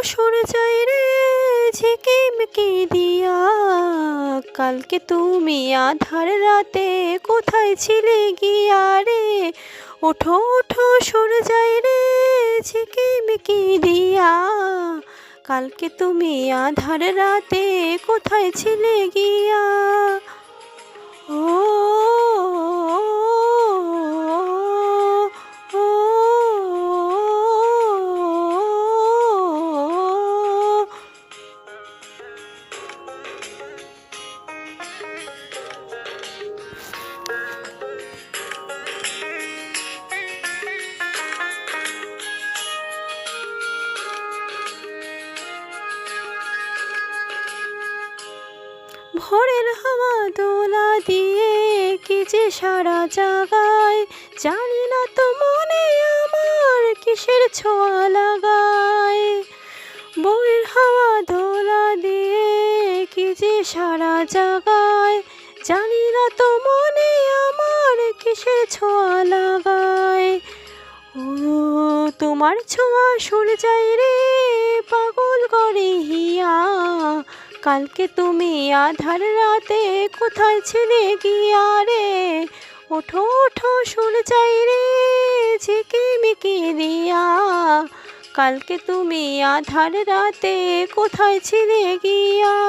ওঠো ওঠো সরে যাই রে ঝিকিমিকি দিয়া কালকে তুমি আধার রাতে কোথায় ছিলে গিয়া রে ওঠো ওঠো সরে যাই রে ঝিকিমিকি দিয়া কালকে তুমি আধার রাতে কোথায় ছিলে গিয়া ও, ভোরের হাওয়া দোলা দিয়ে কি যে সারা জাগায়, জানি না তো মনে আমার কিসের ছোঁয়া লাগায়। বইয়ের হাওয়া দোলা দিয়ে কি যে সারা জাগায়, জানি না তো মনে আমার কিসের ছোঁয়া লাগায়। ও, তোমার ছোঁয়া সরে যায় রে, পাগল করে কালকে তুমি আধার রাতে কোথায় ছিলে গিয়া রে? ওঠো ওঠো, শুন চাই রে, ঝিকিমিকি দিয়া। কালকে তুমি আধার রাতে কোথায় ছিলে গিয়া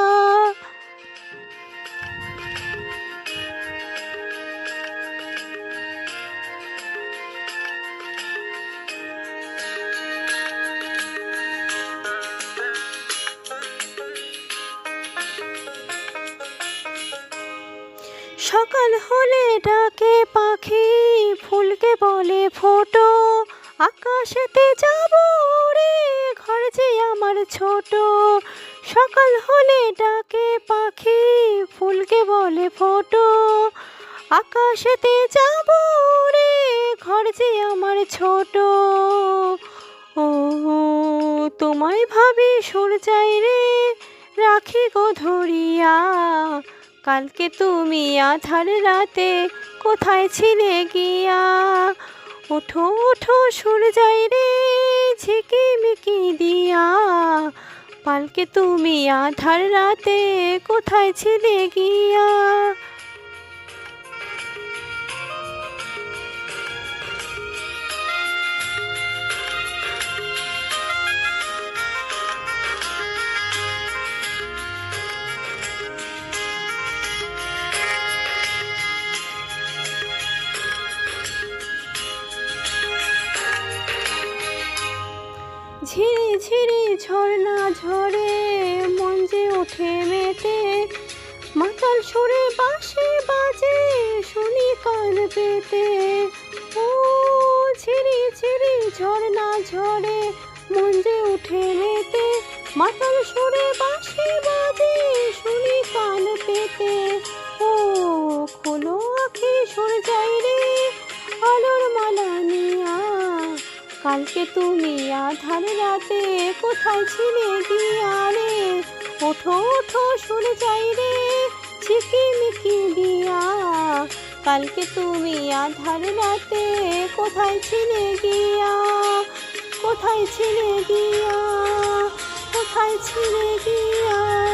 সকাল হলে ডাকে পাখি, ফুলকে বলে ফোটো। আকাশেতে যাব রে, ঘর যে আমার ছোট। সকাল হলে ডাকে পাখি, ফুলকে বলে ফোটো। আকাশেতে যাব রে, ঘর যে আমার ছোট। ও, তোমায় ভাবি সর যাই রে, রাখি গো ধরিয়া। কালকে তুমি আধার রাতে কোথায় ছিলে গিয়া? ওঠো ওঠো সুর যাই রে, ঝিকিমিকি দিয়া। কালকে তুমি আধার রাতে কোথায় ছিলে গিয়া? ঝিরি ঝিরি ঝর্ণা ঝরে, মন যে ওঠে মেতে। মাতাল সুরে বাসে বাজে, শুনি কান পেতে। ও ঝিরি ঝিরি ঝর্ণা ঝরে, মন যে উঠে মেতে। মাতাল সুরে বাঁশি কালকে তুমি আধার রাতে কোথায় ছিলে গিয়া রে ওঠো ওঠো সরে যাই রে, ঝিকিমিকি দিয়া। কালকে তুমি আধার রাতে কোথায় ছিলে গিয়া? কোথায় ছিলে গিয়া? কোথায় ছিলে গিয়া?